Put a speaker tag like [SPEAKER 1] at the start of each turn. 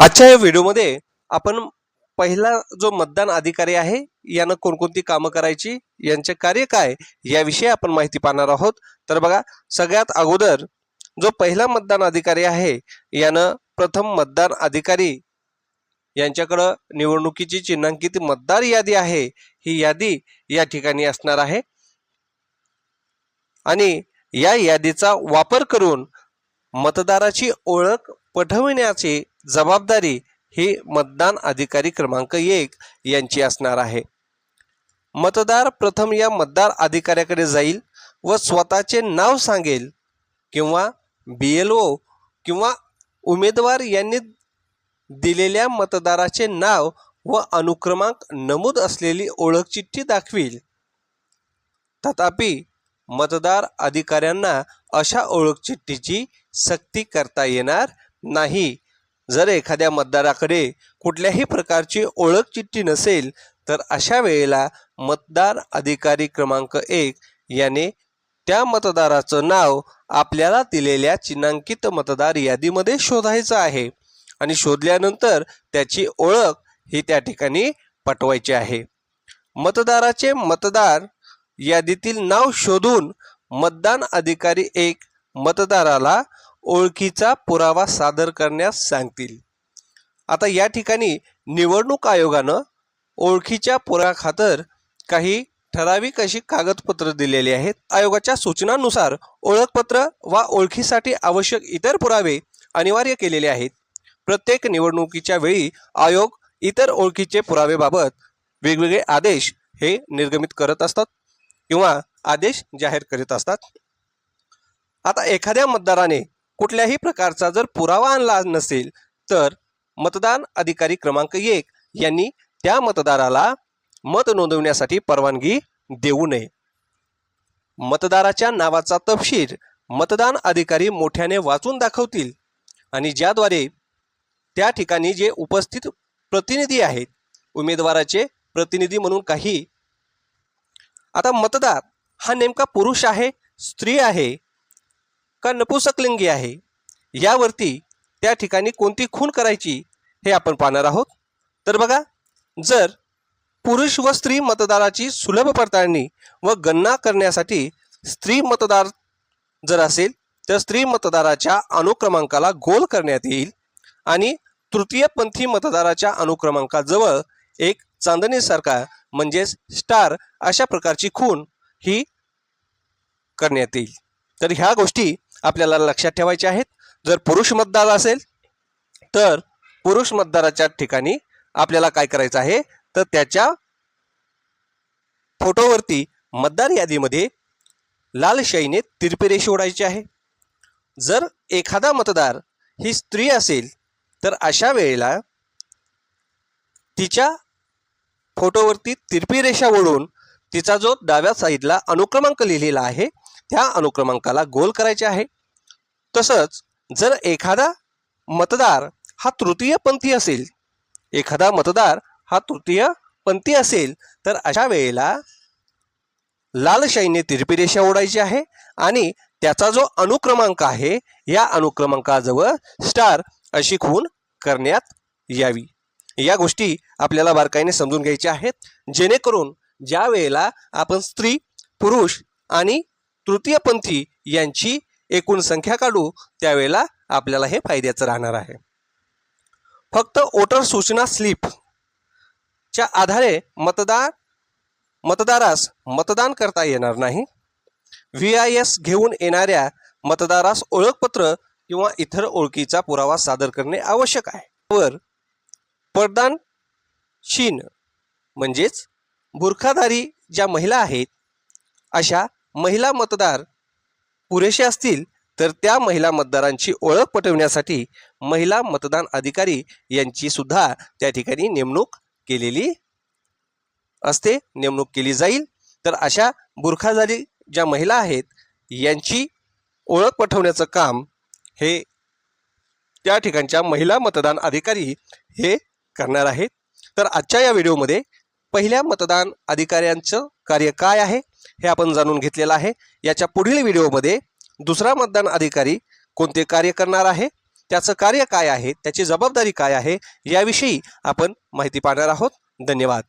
[SPEAKER 1] आजच्या या व्हिडिओमध्ये आपण पहिला जो मतदान अधिकारी आहे यानं कोणकोणती कामं करायची यांचे कार्य काय याविषयी आपण माहिती पाहणार आहोत. तर बघा सगळ्यात अगोदर जो पहिला मतदान अधिकारी आहे यानं प्रथम मतदान अधिकारी यांच्याकडं निवडणुकीची चिन्हांकित मतदार यादी आहे ही यादी या ठिकाणी असणार आहे. आणि या यादीचा वापर करून मतदाराची ओळख पठविण्याची जबाबदारी ही मतदान अधिकारी क्रमांक एक यांची असणार आहे. मतदार प्रथम या मतदार अधिकाऱ्याकडे जाईल व स्वतःचे नाव सांगेल किंवा बी एल ओ किंवा उमेदवार यांनी दिलेल्या मतदाराचे नाव व अनुक्रमांक नमूद असलेली ओळखचिठ्ठी दाखवील. तथापि मतदार अधिकाऱ्यांना अशा ओळखचिठ्ठीची सक्ती करता येणार नाही. जर एखाद्या मतदाराकडे कुठल्याही प्रकारची ओळख चिठ्ठी नसेल तर अशा वेळेला मतदार अधिकारी क्रमांक एक याने त्या मतदाराचं नाव आपल्याला दिलेल्या चिन्हांकित मतदार यादीमध्ये शोधायचं आहे आणि शोधल्यानंतर त्याची ओळख ही त्या ठिकाणी पटवायची आहे. मतदाराचे मतदार यादीतील नाव शोधून मतदान अधिकारी एक मतदाराला ओळखीचा पुरावा सादर करण्यास सांगतील. आता या ठिकाणी निवडणूक आयोगानं ओळखीच्या पुराखातर काही ठराविक अशी कागदपत्र दिलेली आहेत. आयोगाच्या सूचनांनुसार ओळखपत्र वा ओळखीसाठी आवश्यक इतर पुरावे अनिवार्य केलेले आहेत. प्रत्येक निवडणुकीच्या वेळी आयोग इतर ओळखीचे पुरावेबाबत वेगवेगळे आदेश हे निर्गमित करत असतात किंवा आदेश जाहीर करीत असतात. आता एखाद्या मतदाराने कुठल्याही प्रकारचा जर पुरावा आणला नसेल तर मतदान अधिकारी क्रमांक एक यांनी त्या मतदाराला मत नोंदवण्यासाठी परवानगी देऊ नये. मतदाराच्या नावाचा तपशील मतदान अधिकारी मोठ्याने वाचून दाखवतील आणि ज्याद्वारे त्या ठिकाणी जे उपस्थित प्रतिनिधी आहेत उमेदवाराचे प्रतिनिधी म्हणून काही आता मतदार हा नेमका पुरुष आहे स्त्री आहे का नपुसकलिंगी आहे? यावरती त्या ठिकाणी कोणती खून करायची हे आपण पाहणार आहोत. तर बघा जर पुरुष व स्त्री मतदाराची सुलभ पडताळणी व गणना करण्यासाठी स्त्री मतदार जर असेल तर स्त्री मतदाराच्या अनुक्रमांकाला गोल करण्यात येईल आणि तृतीयपंथी मतदाराच्या अनुक्रमांकाजवळ एक चांदणीसारखा म्हणजेच स्टार अशा प्रकारची खून ही करण्यात येईल. तर ह्या गोष्टी आपल्याला लक्षात ठेवायचे आहेत. जर पुरुष मतदार असेल तर पुरुष मतदाराच्या ठिकाणी आपल्याला काय करायचं आहे? तर त्याच्या फोटोवरती मतदार यादीमध्ये लाल शाईने तिरपी रेषी ओढायची आहे. जर एखादा मतदार ही स्त्री असेल तर अशा वेळेला तिच्या फोटोवरती तिरपी रेषा ओढून तिचा जो डाव्या साईडला अनुक्रमांक लिहिलेला आहे त्या अनुक्रमांकाला गोल करायचे आहे. तसंच जर एखादा मतदार हा तृतीयपंथी असेल एखादा मतदार हा तृतीयपंथी असेल तर अशा वेळेला लाल शाईने तिरपी रेषा ओढायची आहे आणि त्याचा जो अनुक्रमांक आहे या अनुक्रमांकाजवळ स्टार अशी खून करण्यात यावी. या गोष्टी आपल्याला बारकाईने समजून घ्यायच्या आहेत. जेणेकरून ज्या वेळेला आपण स्त्री पुरुष आणि तृतीयपंथी यांची एकूण संख्या काढू त्यावेळेला आपल्याला हे फायद्याचं राहणार आहे. फक्त वोटर सूचना स्लिप च्या आधारे मतदार मतदारास मतदान करता येणार नाही. व्ही आय एस घेऊन येणाऱ्या मतदारास ओळखपत्र किंवा इतर ओळखीचा पुरावा सादर करणे आवश्यक आहे. वर पडदान शीन म्हणजेच बुरखाधारी ज्या महिला आहेत अशा महिला मतदार पुरेसे असतील तर त्या महिला मतदारांची ओळख पटवण्यासाठी महिला मतदान अधिकारी यांची सुद्धा त्या ठिकाणी नेमणूक केलेली असते. नेमणूक केली जाईल. तर अशा बुरखाधारी ज्या महिला आहेत यांची ओळख पटवण्याचं काम हे त्या ठिकाणच्या महिला मतदान अधिकारी हे करणार आहेत. तर आजच्या या व्हिडिओमध्ये पहिल्या मतदान अधिकाऱ्यांचं कार्य काय आहे? हे आपण जाणून घेतलेलं आहे. याच्या पुढील व्हिडिओमध्ये दुसरा मतदान अधिकारी कोणते कार्य करणार आहे त्याचं कार्य काय आहे त्याची जबाबदारी काय आहे याविषयी आपण माहिती पाहणार आहोत. धन्यवाद.